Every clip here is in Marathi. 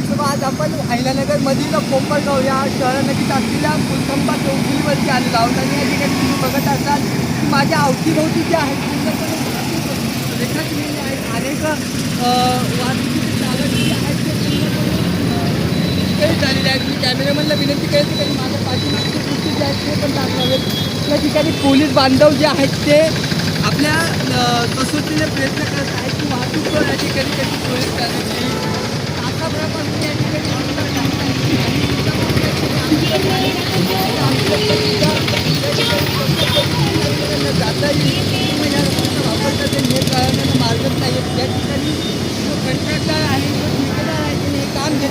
आपण अहिल्यानगरमधील कोपरगाव या शहरानजीक असलेल्या फुलखंबा चौफुलीवरती आलेलो आहोत. आणि या ठिकाणी तुम्ही बघत असाल की माझ्या अवतीभोवती जे आहेत पूर्णपणे वाहतूक रेखाटलेली आहे अनेक वाहतुकीचे चालक जे आहेत ते पूर्णपणे झालेले आहेत. मी कॅमेरामॅनला विनंती करेल की माझ्या पाठीमागचे गोष्टी जे आहेत ते पण दाखवावेत. या ठिकाणी पोलीस बांधव जे आहेत ते आपल्या कसोटीने प्रयत्न करत आहेत की वाहतूक या ठिकाणी कशी सुरळीत करण्याची. येईल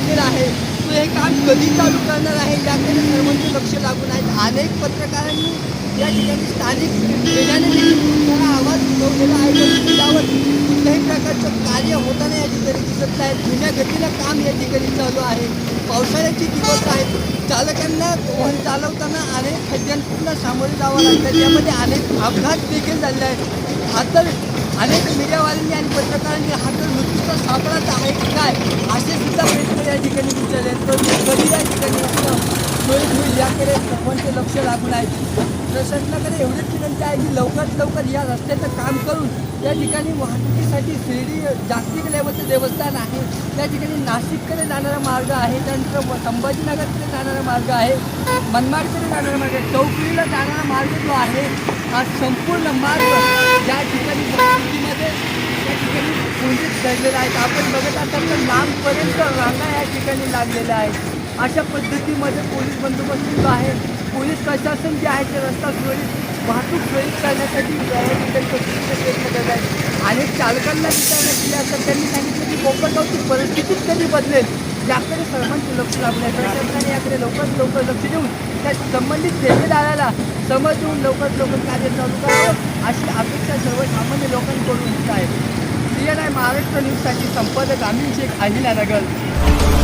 ठिकाणी आहे आहे काम आहे तो कधी चालू करणार आहे याकडे सर्वांचे लक्ष लागून आहेत अनेक पत्रकारांनी या ठिकाणी स्थानिक वेगाने आवाज उठवलेला आहे त्यावर कुठल्याही प्रकारचं कार्य होतात या दिसत नाहीत जुन्या गतीला काम या ठिकाणी चालू आहे. पावसाळ्याचे दिवस आहेत. चालकांना वाहन चालवताना अनेक खड्ड्यांना सामोरे जावं लागतं. यामध्ये अनेक अपघात देखील झाले आहेत. हा तर अनेक मीडियावाल्यांनी आणि पत्रकारांनी हा तर मृत्यूचा सापळाच आहे. की काय असे सुद्धा प्रश्न या ठिकाणी विचारले तर कधी या ठिकाणी सोयी होईल याकडे सर्वांचे लक्ष लागून आहे. प्रशासनाकडे एवढीच विनंती आहे की लवकरात लवकर या रस्त्याचं काम करून या ठिकाणी वाहतुकीसाठी शिर्डी जागतिक लेवलचं देवस्थान आहे. त्या ठिकाणी नाशिककडे जाणारा मार्ग आहे. त्यानंतर संभाजीनगरकडे जाणारा मार्ग आहे. मनमाडकडे जाणारा मार्ग आहे. चौकडीला जाणारा मार्ग जो आहे हा संपूर्ण मार्ग या ठिकाणी वाहतुकीमध्ये त्या ठिकाणी कोंडीत धरलेला आहे. आपण बघत असाल तर लांबपर्यंत रांगा या ठिकाणी लागलेल्या आहेत. अशा पद्धतीमध्ये पोलीस बंदोबस्त सुद्धा आहे. पोलीस प्रशासन जे आहे ते रस्ता सुरळीत वाहतूक सुरळीत करण्यासाठी प्रयत्न करत आहे. अनेक चालकांना विचारणा केली असतात त्यांनी सांगितलं की कोकणगावची परिस्थितीच कधी बदलेल याकडे सर्वांचे लक्ष लागले प्रशासनाने याकडे लवकरात लवकर लक्ष देऊन त्या संबंधित ठेकेदाराला समज देऊन लवकरात लवकर कार्य चालू करावं अशी अपेक्षा सर्वसामान्य लोकांकडून होत आहे. सी एन आय महाराष्ट्र न्यूजसाठी संपादक अमीन शेख अहिल्यानगर.